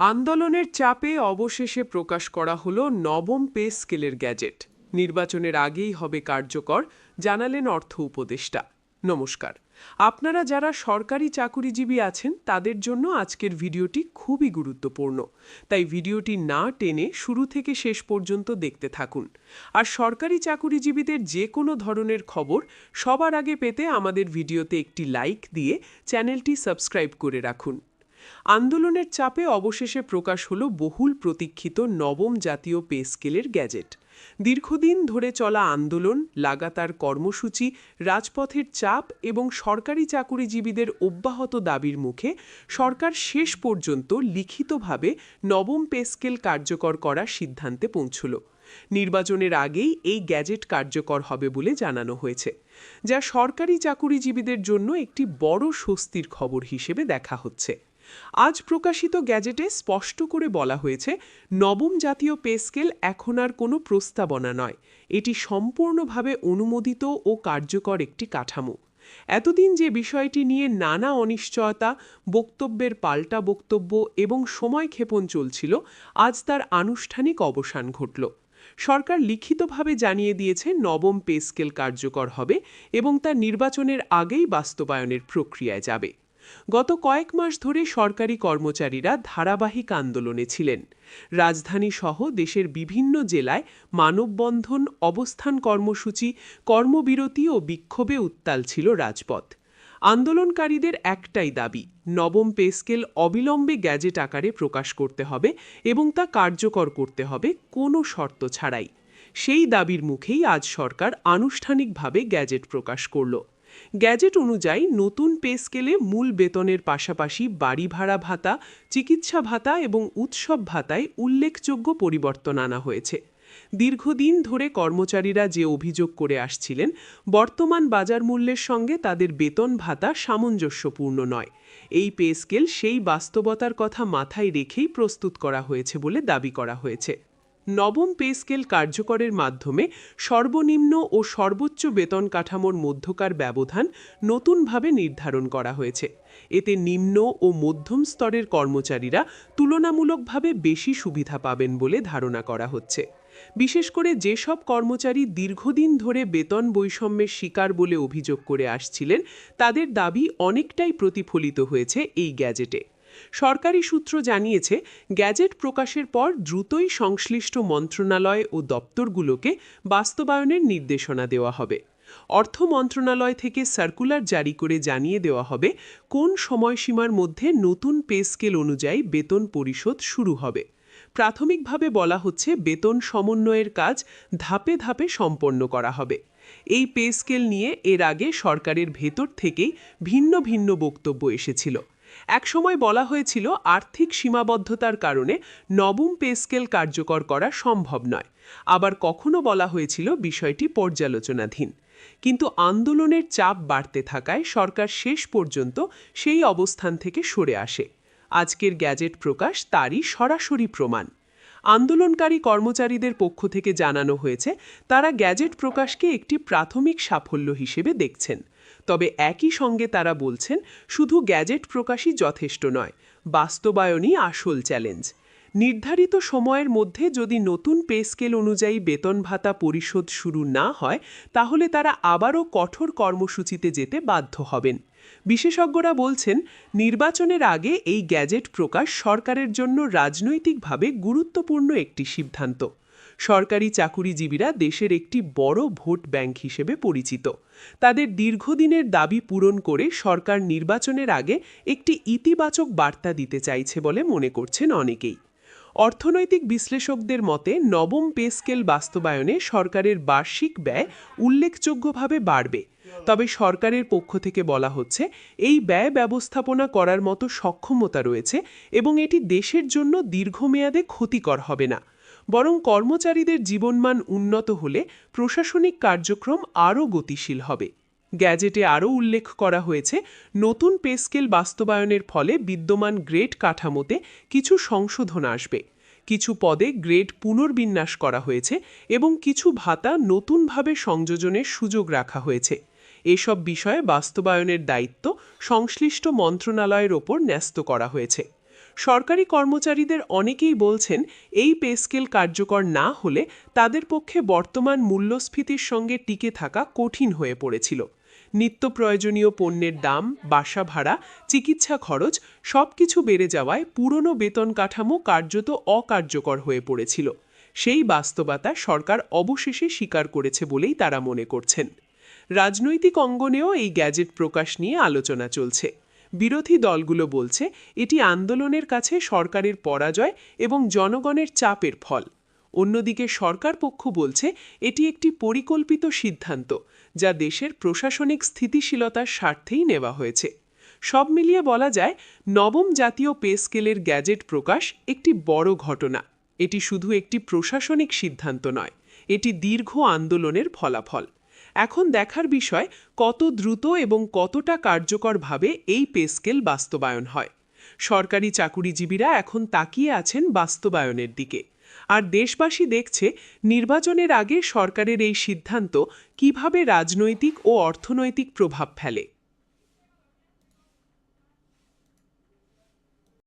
আন্দোলনের চাপে অবশেষে প্রকাশ করা হলো নবম পে স্কেলের গ্যাজেট। নির্বাচনের আগেই হবে কার্যকর, জানালেন অর্থ উপদেষ্টা। নমস্কার। আপনারা যারা সরকারি চাকুরিজীবী আছেন, তাদের জন্য আজকের ভিডিওটি খুবই গুরুত্বপূর্ণ। তাই ভিডিওটি না টেনে শুরু থেকে শেষ পর্যন্ত দেখতে থাকুন। আর সরকারি চাকুরিজীবীদের যে কোনো ধরনের খবর সবার আগে পেতে আমাদের ভিডিওতে একটি লাইক দিয়ে চ্যানেলটি সাবস্ক্রাইব করে রাখুন। আন্দোলনের চাপে অবশেষে প্রকাশ হল বহুল প্রতীক্ষিত নবম জাতীয় পে স্কেলের গ্যাজেট। দীর্ঘদিন ধরে চলা আন্দোলন, লাগাতার কর্মসূচি, রাজপথের চাপ এবং সরকারি চাকুরিজীবীদের অব্যাহত দাবির মুখে সরকার শেষ পর্যন্ত লিখিতভাবে নবম পে স্কেল কার্যকর করার সিদ্ধান্তে পৌঁছল। নির্বাচনের আগেই এই গ্যাজেট কার্যকর হবে বলে জানানো হয়েছে, যা সরকারি চাকুরিজীবীদের জন্য একটি বড় স্বস্তির খবর হিসেবে দেখা হচ্ছে। আজ প্রকাশিত গ্যাজেটে স্পষ্ট করে বলা হয়েছে, নবম জাতীয় পে স্কেল এখন আর কোনো প্রস্তাবনা নয়। এটি সম্পূর্ণভাবে অনুমোদিত ও কার্যকর একটি কাঠামো। এতদিন যে বিষয়টি নিয়ে নানা অনিশ্চয়তা, বক্তব্যের পাল্টা বক্তব্য এবং সময় ক্ষেপণ চলছিল, আজ তার আনুষ্ঠানিক অবসান ঘটল। সরকার লিখিতভাবে জানিয়ে দিয়েছে, নবম পে স্কেল কার্যকর হবে এবং তা নির্বাচনের আগেই বাস্তবায়নের প্রক্রিয়ায় যাবে। গত কয়েক মাস ধরে সরকারি কর্মচারীরা ধারাবাহিক আন্দোলনে ছিলেন। রাজধানী সহ দেশের বিভিন্ন জেলায় মানববন্ধন, অবস্থান কর্মসূচি, কর্মবিরতি ও বিক্ষোভে উত্তাল ছিল রাজপথ। আন্দোলনকারীদের একটাই দাবি, নবম পে স্কেল অবিলম্বে গ্যাজেট আকারে প্রকাশ করতে হবে এবং তা কার্যকর করতে হবে কোনো শর্ত ছাড়াই। সেই দাবির মুখেই আজ সরকার আনুষ্ঠানিকভাবে গ্যাজেট প্রকাশ করল। গ্যাজেট অনুযায়ী নতুন পে স্কেলে মূল বেতনের পাশাপাশি বাড়ি ভাড়া ভাতা, চিকিৎসা ভাতা এবং উৎসব ভাতায় উল্লেখযোগ্য পরিবর্তন আনা হয়েছে। দীর্ঘদিন ধরে কর্মচারীরা যে অভিযোগ করে আসছিলেন, বর্তমান বাজার মূল্যের সঙ্গে তাদের বেতন ভাতা সামঞ্জস্যপূর্ণ নয়। এই পে স্কেল সেই বাস্তবতার কথা মাথায় রেখেই প্রস্তুত করা হয়েছে বলে দাবি করা হয়েছে। নবম পে স্কেল কার্যকরের মাধ্যমে সর্বনিম্ন ও সর্বোচ্চ বেতন কাঠামোর মধ্যকার ব্যবধান নতুনভাবে নির্ধারণ করা হয়েছে। এতে নিম্ন ও মধ্যম স্তরের কর্মচারীরা তুলনামূলকভাবে বেশি সুবিধা পাবেন বলে ধারণা করা হচ্ছে। বিশেষ করে যেসব কর্মচারী দীর্ঘদিন ধরে বেতন বৈষম্যের শিকার বলে অভিযোগ করে আসছিলেন, তাদের দাবি অনেকটাই প্রতিফলিত হয়েছে এই গ্যাজেটে। সরকারি সূত্র জানিয়েছে, গ্যাজেট প্রকাশের পর দ্রুতই সংশ্লিষ্ট মন্ত্রণালয় ও দপ্তরগুলোকে বাস্তবায়নের নির্দেশনা দেওয়া হবে। অর্থ মন্ত্রণালয় থেকে সার্কুলার জারি করে জানিয়ে দেওয়া হবে কোন সময়সীমার মধ্যে নতুন পে স্কেল অনুযায়ী বেতন পরিশোধ শুরু হবে। প্রাথমিকভাবে বলা হচ্ছে, বেতন সমন্বয়ের কাজ ধাপে ধাপে সম্পন্ন করা হবে। এই পে স্কেল নিয়ে এর আগে সরকারের ভেতর থেকেই ভিন্ন ভিন্ন বক্তব্য এসেছিল। একসময় বলা হয়েছিল, আর্থিক সীমাবদ্ধতার কারণে নবম পে স্কেল কার্যকর করা সম্ভব নয়। আবার কখনো বলা হয়েছিল, বিষয়টি পর্যালোচনাধীন। কিন্তু আন্দোলনের চাপ বাড়তে থাকায় সরকার শেষ পর্যন্ত সেই অবস্থান থেকে সরে আসে। আজকের গ্যাজেট প্রকাশ তারই সরাসরি প্রমাণ। আন্দোলনকারী কর্মচারীদের পক্ষ থেকে জানানো হয়েছে, তারা গ্যাজেট প্রকাশকে একটি প্রাথমিক সাফল্য হিসেবে দেখছেন। তবে একই সঙ্গে তারা বলছেন, শুধু গ্যাজেট প্রকাশই যথেষ্ট নয়, বাস্তবায়নই আসল চ্যালেঞ্জ। নির্ধারিত সময়ের মধ্যে যদি নতুন পে স্কেল অনুযায়ী বেতন ভাতা পরিশোধ শুরু না হয়, তাহলে তারা আবারও কঠোর কর্মসূচিতে যেতে বাধ্য হবেন। বিশেষজ্ঞরা বলছেন, নির্বাচনের আগে এই গ্যাজেট প্রকাশ সরকারের জন্য রাজনৈতিকভাবে গুরুত্বপূর্ণ একটি সিদ্ধান্ত। সরকারি চাকুরিজীবীরা দেশের একটি বড় ভোট ব্যাংক হিসেবে পরিচিত। তাদের দীর্ঘদিনের দাবি পূরণ করে সরকার নির্বাচনের আগে একটি ইতিবাচক বার্তা দিতে চাইছে বলে মনে করছেন অনেকেই। অর্থনৈতিক বিশ্লেষকদের মতে, নবম পে স্কেল বাস্তবায়নে সরকারের বার্ষিক ব্যয় উল্লেখযোগ্যভাবে বাড়বে। তবে সরকারের পক্ষ থেকে বলা হচ্ছে, এই ব্যয় ব্যবস্থাপনা করার মতো সক্ষমতা রয়েছে এবং এটি দেশের জন্য দীর্ঘমেয়াদে ক্ষতিকর হবে না। বরং কর্মচারীদের জীবনমান উন্নত হলে প্রশাসনিক কার্যক্রম আরও গতিশীল হবে। গ্যাজেটে আরও উল্লেখ করা হয়েছে, নতুন পেস্কেল বাস্তবায়নের ফলে বিদ্যমান গ্রেড কাঠামোতে কিছু সংশোধন আসবে। কিছু পদে গ্রেড পুনর্বিন্যাস করা হয়েছে এবং কিছু ভাতা নতুনভাবে সংযোজনের সুযোগ রাখা হয়েছে। এসব বিষয়ে বাস্তবায়নের দায়িত্ব সংশ্লিষ্ট মন্ত্রণালয়ের ওপর ন্যস্ত করা হয়েছে। সরকারি কর্মচারীদের অনেকেই বলছেন, এই পে স্কেল কার্যকর না হলে তাদের পক্ষে বর্তমান মূল্যস্ফীতির সঙ্গে টিকে থাকা কঠিন হয়ে পড়েছিল। নিত্য প্রয়োজনীয় পণ্যের দাম, বাসা ভাড়া, চিকিৎসা খরচ সবকিছু বেড়ে যাওয়ায় পুরনো বেতন কাঠামো কার্যত অকার্যকর হয়ে পড়েছিল। সেই বাস্তবতা সরকার অবশেষে স্বীকার করেছে বলেই তারা মনে করছেন। রাজনৈতিক অঙ্গনেও এই গ্যাজেট প্রকাশ নিয়ে আলোচনা চলছে। বিরোধী দলগুলো বলছে, এটি আন্দোলনের কাছে সরকারের পরাজয় এবং জনগণের চাপের ফল। অন্যদিকে সরকার পক্ষ বলছে, এটি একটি পরিকল্পিত সিদ্ধান্ত, যা দেশের প্রশাসনিক স্থিতিশীলতার স্বার্থেই নেওয়া হয়েছে। সব মিলিয়ে বলা যায়, নবম জাতীয় পে স্কেলের গ্যাজেট প্রকাশ একটি বড় ঘটনা। এটি শুধু একটি প্রশাসনিক সিদ্ধান্ত নয়, এটি দীর্ঘ আন্দোলনের ফলাফল। এখন দেখার বিষয় কত দ্রুত এবং কতটা কার্যকরভাবে এই পে স্কেল বাস্তবায়ন হয়। সরকারি চাকুরিজীবীরা এখন তাকিয়ে আছেন বাস্তবায়নের দিকে। আর দেশবাসী দেখছে নির্বাচনের আগে সরকারের এই সিদ্ধান্ত কীভাবে রাজনৈতিক ও অর্থনৈতিক প্রভাব ফেলে।